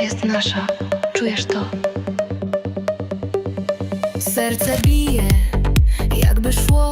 jest nasza. Czujesz to? Serce bije, jakby szło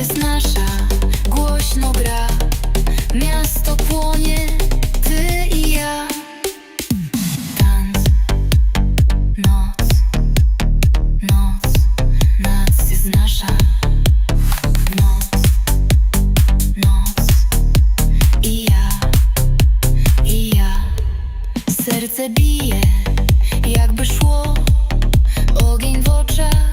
jest nasza, głośno gra Miasto płonie, ty i ja Tanc, noc, noc, noc jest nasza. Noc, noc i ja, i ja. Serce bije, jakby szło. Ogień w oczach,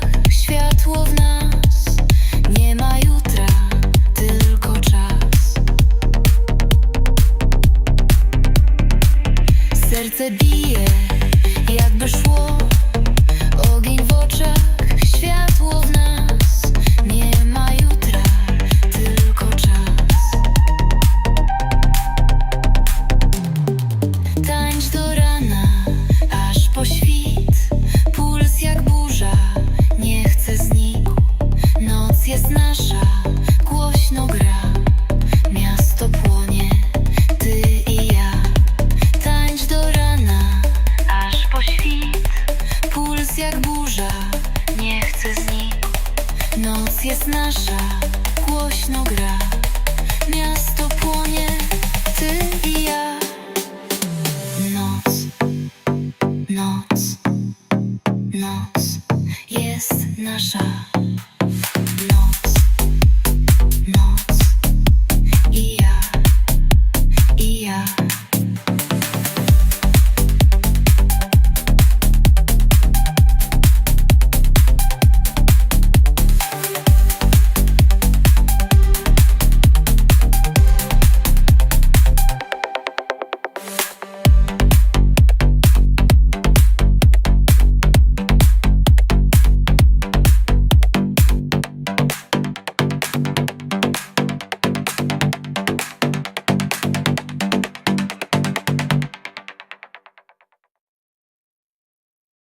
Serce bije, jakby szło Jak burza, nie chce znikł Noc jest nasza, głośno gra. Miasto płonie, ty i ja. Noc, noc, noc jest nasza